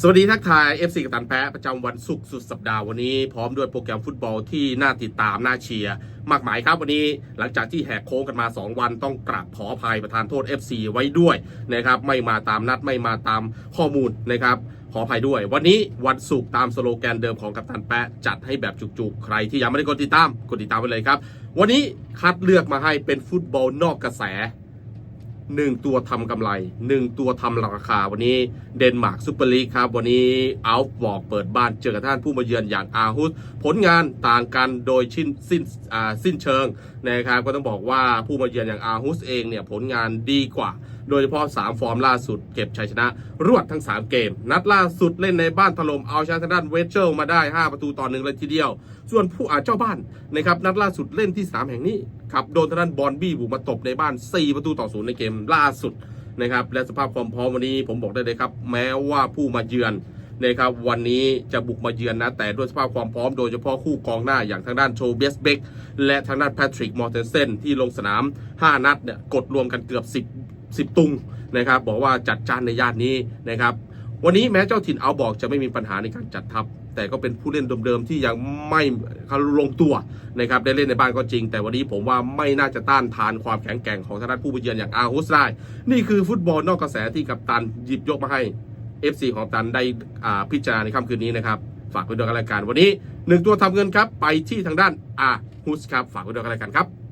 สวัสดีทักทาย FC กับตันแปะประจำวันศุกร์สุดสัปดาห์วันนี้พร้อมด้วยโปรแกรมฟุตบอลที่น่าติดตามน่าเชียร์มากมายครับวันนี้หลังจากที่แหกโค้งกันมา 2 วันต้องกราบขออภัยประธานโทษ FC ไว้ด้วยนะครับไม่มาตามนัดไม่มาตามข้อมูลนะครับขออภัยด้วย วันนี้วันศุกร์ตามสโลแกนเดิมของกัปตันแปะจัดให้แบบจุกๆ ใครที่ยังไม่ได้กดติดตามกดติดตามไปเลยครับ วันนี้คัดเลือกมาให้เป็นฟุตบอลนอกกระแส หนึ่งตัวทำกำไรหนึ่งตัวทำราคาวันนี้เดนมาร์กซูเปอร์ลีกครับ วันนี้อัลฟ์บอกเปิดบ้านเจอกับท่านผู้มาเยือนอย่างอาฮุสผลงานต่างกันโดยชิ้นสิ้นสิ้นเชิงนะครับก็ต้องบอกว่าผู้มาเยือนอย่างอาฮุสเองเนี่ยผลงานดีกว่า โดยเฉพาะ 3 ฟอร์มล่าสุดเก็บชัยชนะ รวดทั้ง 3 เกม นัดล่าสุดเล่นในบ้านถล่มเอาชนะทางด้านเวสเชลมาได้ 5 ประตูต่อหนึ่งเลยทีเดียว ส่วนผู้อาเจ้าบ้านนะครับนัดล่าสุดเล่นที่สนามแห่งนี้ครับโดนทางด้านบอลบี้บุกมาตบในบ้าน 4 ประตูต่อศูนย์ในเกมล่าสุดนะครับและสภาพความพร้อมวันนี้ผมบอกได้เลยครับ แม้ว่าผู้มาเยือนนะครับวันนี้จะบุกมาเยือนนะ แต่ด้วยสภาพความพร้อมโดยเฉพาะคู่กองหน้าอย่างทางด้านโชเบสเบกและทางด้านแพทริกมอร์เทนเซนที่ลงสนาม 5 นัดเนี่ยกดรวมกันเกือบ 10 10 ตุงนะครับบอกว่าจัดจานในย่านนี้นะครับวันนี้แม้เจ้าถิ่นเอาบอกจะไม่มีปัญหาในการจัดทัพ แต่ก็เป็นผู้เล่นเดิมๆที่ยังไม่ลงตัวนะครับได้เล่นในบ้านก็จริง แต่วันนี้ผมว่าไม่น่าจะต้านทานความแข็งแกร่งของทางด้านผู้เยือนอย่างอาฮุสได้นี่คือฟุตบอลนอกกระแสที่กัปตันหยิบยกมาให้ FC ของตันได้พิจารณาในค่ำคืนนี้นะครับฝากไว้ด้วยกันรายการวันนี้หนึ่งตัวทำเงินครับไปที่ทางด้านอาฮุสครับฝากไว้ด้วยกันรายการครับ